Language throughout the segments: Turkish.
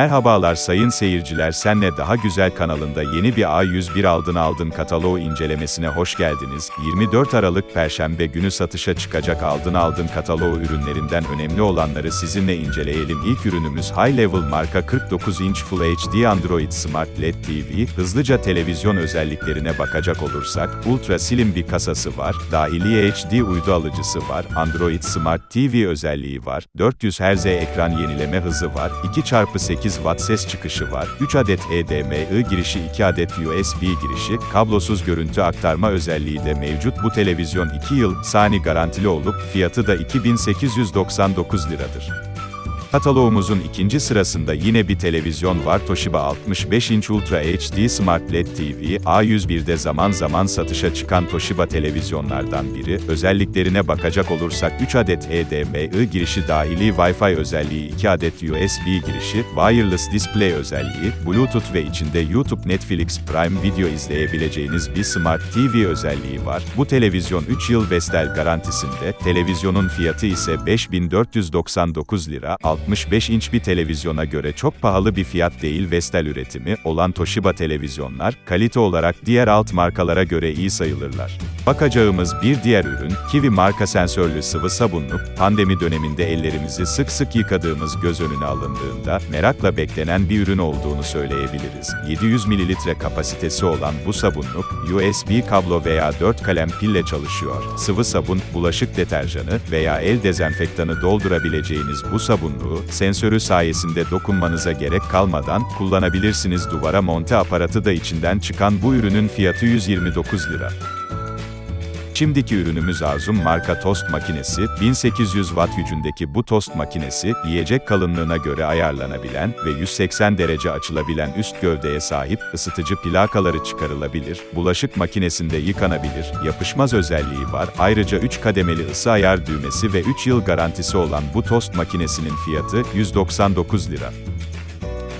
Merhabalar sayın seyirciler Senle Daha Güzel kanalında yeni bir A101 aldın aldın kataloğu incelemesine hoş geldiniz. 24 Aralık Perşembe günü satışa çıkacak aldın aldın kataloğu ürünlerinden önemli olanları sizinle inceleyelim. İlk ürünümüz High Level marka 49 inç Full HD Android Smart LED TV. Hızlıca televizyon özelliklerine bakacak olursak, Ultra Slim bir kasası var, dahiliye HD uydu alıcısı var, Android Smart TV özelliği var, 400 Hz ekran yenileme hızı var, 2x8 Watt ses çıkışı var, 3 adet HDMI girişi 2 adet USB girişi, kablosuz görüntü aktarma özelliği de mevcut. Bu televizyon 2 yıl sani garantili olup, fiyatı da 2899 liradır. Kataloğumuzun ikinci sırasında yine bir televizyon var Toshiba 65 inç Ultra HD Smart LED TV, A101'de zaman zaman satışa çıkan Toshiba televizyonlardan biri. Özelliklerine bakacak olursak 3 adet HDMI girişi dahili Wi-Fi özelliği 2 adet USB girişi, wireless display özelliği, Bluetooth ve içinde YouTube Netflix Prime Video izleyebileceğiniz bir Smart TV özelliği var. Bu televizyon 3 yıl Vestel garantisinde, televizyonun fiyatı ise 5499 lira, 65 inç bir televizyona göre çok pahalı bir fiyat değil Vestel üretimi olan Toshiba televizyonlar, kalite olarak diğer alt markalara göre iyi sayılırlar. Bakacağımız bir diğer ürün, Kiwi marka sensörlü sıvı sabunluk, pandemi döneminde ellerimizi sık sık yıkadığımız göz önüne alındığında, merakla beklenen bir ürün olduğunu söyleyebiliriz. 700 mililitre kapasitesi olan bu sabunluk, USB kablo veya 4 kalem pille çalışıyor. Sıvı sabun, bulaşık deterjanı veya el dezenfektanı doldurabileceğiniz bu sabunluğu, sensörü sayesinde dokunmanıza gerek kalmadan kullanabilirsiniz. Duvara monte aparatı da içinden çıkan bu ürünün fiyatı 129 lira. Şimdiki ürünümüz Arzum marka tost makinesi, 1800 watt gücündeki bu tost makinesi, yiyecek kalınlığına göre ayarlanabilen ve 180 derece açılabilen üst gövdeye sahip, ısıtıcı plakaları çıkarılabilir, bulaşık makinesinde yıkanabilir, yapışmaz özelliği var, ayrıca 3 kademeli ısı ayar düğmesi ve 3 yıl garantisi olan bu tost makinesinin fiyatı, 199 lira.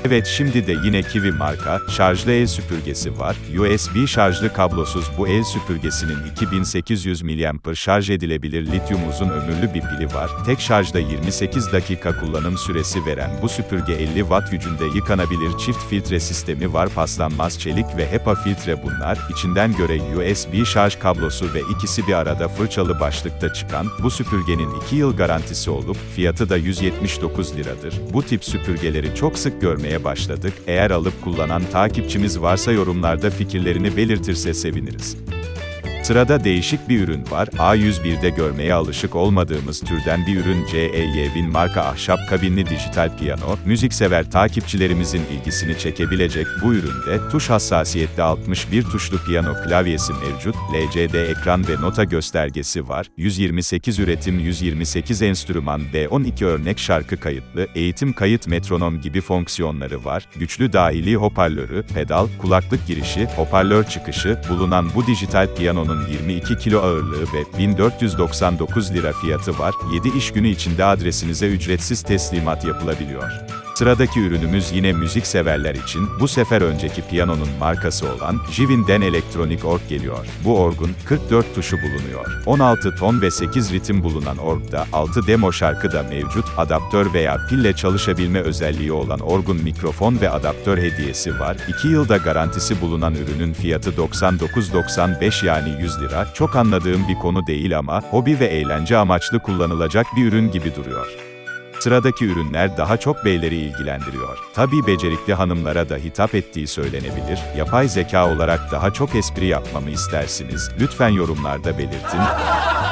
Evet şimdi de yine Kiwi marka, şarjlı el süpürgesi var. USB şarjlı kablosuz bu el süpürgesinin 2800 mAh şarj edilebilir lityum uzun ömürlü bir pili var. Tek şarjda 28 dakika kullanım süresi veren bu süpürge 50 watt gücünde yıkanabilir çift filtre sistemi var. Paslanmaz çelik ve HEPA filtre bunlar. İçinden göre USB şarj kablosu ve ikisi bir arada fırçalı başlıkta çıkan, bu süpürgenin 2 yıl garantisi olup, fiyatı da 179 liradır. Bu tip süpürgeleri çok sık görmeye başladık. Eğer alıp kullanan takipçimiz varsa yorumlarda fikirlerini belirtirse seviniriz. Sırada değişik bir ürün var. A101'de görmeye alışık olmadığımız türden bir ürün CEYV'in marka ahşap kabinli dijital piyano, müziksever takipçilerimizin ilgisini çekebilecek bu üründe, tuş hassasiyetli 61 tuşlu piyano klavyesi mevcut, LCD ekran ve nota göstergesi var, 128 üretim 128 enstrüman ve 12 örnek şarkı kayıtlı, eğitim kayıt metronom gibi fonksiyonları var, güçlü dahili hoparlörü, pedal, kulaklık girişi, hoparlör çıkışı, bulunan bu dijital piyanonun 22 kilo ağırlığı ve 1499 lira fiyatı var. 7 iş günü içinde adresinize ücretsiz teslimat yapılabiliyor. Sıradaki ürünümüz yine müzik severler için, bu sefer önceki piyanonun markası olan, Jivin'den elektronik org geliyor. Bu orgun, 44 tuşu bulunuyor. 16 ton ve 8 ritim bulunan orgda, 6 demo şarkı da mevcut, adaptör veya pille çalışabilme özelliği olan orgun mikrofon ve adaptör hediyesi var. 2 yılda garantisi bulunan ürünün fiyatı 99.95 yani 100 lira. Çok anladığım bir konu değil ama, hobi ve eğlence amaçlı kullanılacak bir ürün gibi duruyor. Sıradaki ürünler daha çok beyleri ilgilendiriyor. Tabii becerikli hanımlara da hitap ettiği söylenebilir. Yapay zeka olarak daha çok espri yapmamı istersiniz. Lütfen yorumlarda belirtin.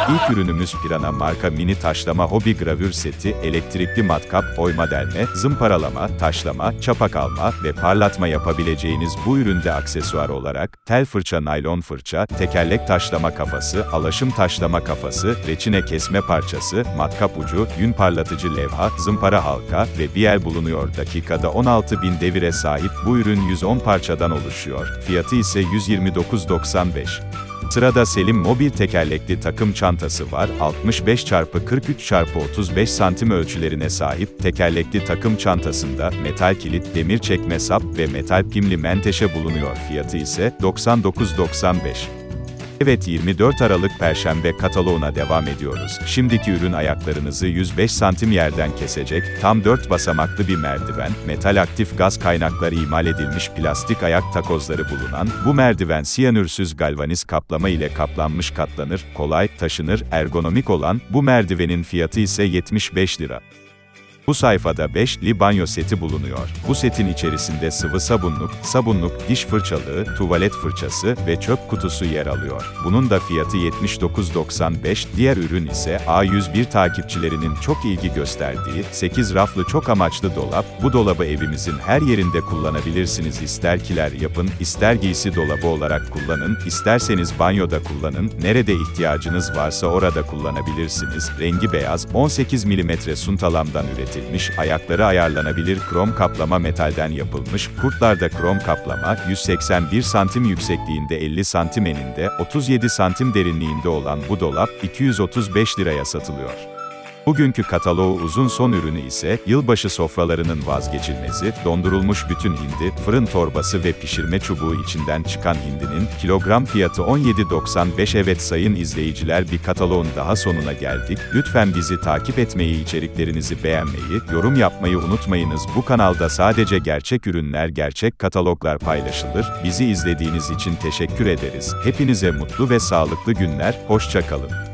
İlk ürünümüz Pirana marka mini taşlama hobi gravür seti, elektrikli matkap, oyma delme, zımparalama, taşlama, çapak alma ve parlatma yapabileceğiniz bu üründe aksesuar olarak, tel fırça naylon fırça, tekerlek taşlama kafası, alaşım taşlama kafası, reçine kesme parçası, matkap ucu, yün parlatıcı levha, zımpara halka ve biel bulunuyor. Dakikada 16.000 devire sahip bu ürün 110 parçadan oluşuyor. Fiyatı ise 129.95. Sırada Selim mobil tekerlekli takım çantası var. 65 x 43 x 35 santim ölçülerine sahip tekerlekli takım çantasında metal kilit, demir çekme sap ve metal pimli menteşe bulunuyor. Fiyatı ise 99.95. Evet 24 Aralık Perşembe kataloğuna devam ediyoruz. Şimdiki ürün ayaklarınızı 105 santim yerden kesecek, tam 4 basamaklı bir merdiven, metal aktif gaz kaynakları imal edilmiş plastik ayak takozları bulunan, bu merdiven siyanürsüz galvaniz kaplama ile kaplanmış katlanır, kolay, taşınır, ergonomik olan, bu merdivenin fiyatı ise 75 lira. Bu sayfada 5'li banyo seti bulunuyor. Bu setin içerisinde sıvı sabunluk, sabunluk, diş fırçalığı, tuvalet fırçası ve çöp kutusu yer alıyor. Bunun da fiyatı 79.95, diğer ürün ise A101 takipçilerinin çok ilgi gösterdiği 8 raflı çok amaçlı dolap. Bu dolabı evimizin her yerinde kullanabilirsiniz. İster kiler yapın, ister giysi dolabı olarak kullanın, isterseniz banyoda kullanın, nerede ihtiyacınız varsa orada kullanabilirsiniz. Rengi beyaz, 18 mm suntalamdan üretilmiş, ayakları ayarlanabilir krom kaplama metalden yapılmış, kurtlarda krom kaplama, 181 santim yüksekliğinde 50 santim eninde, 37 santim derinliğinde olan bu dolap, 235 liraya satılıyor. Bugünkü kataloğu uzun son ürünü ise, yılbaşı sofralarının vazgeçilmezi, dondurulmuş bütün hindi, fırın torbası ve pişirme çubuğu içinden çıkan hindinin, kilogram fiyatı 17.95 Evet sayın izleyiciler bir kataloğun daha sonuna geldik. Lütfen bizi takip etmeyi, içeriklerinizi beğenmeyi, yorum yapmayı unutmayınız. Bu kanalda sadece gerçek ürünler, gerçek kataloglar paylaşılır. Bizi izlediğiniz için teşekkür ederiz. Hepinize mutlu ve sağlıklı günler, hoşça kalın.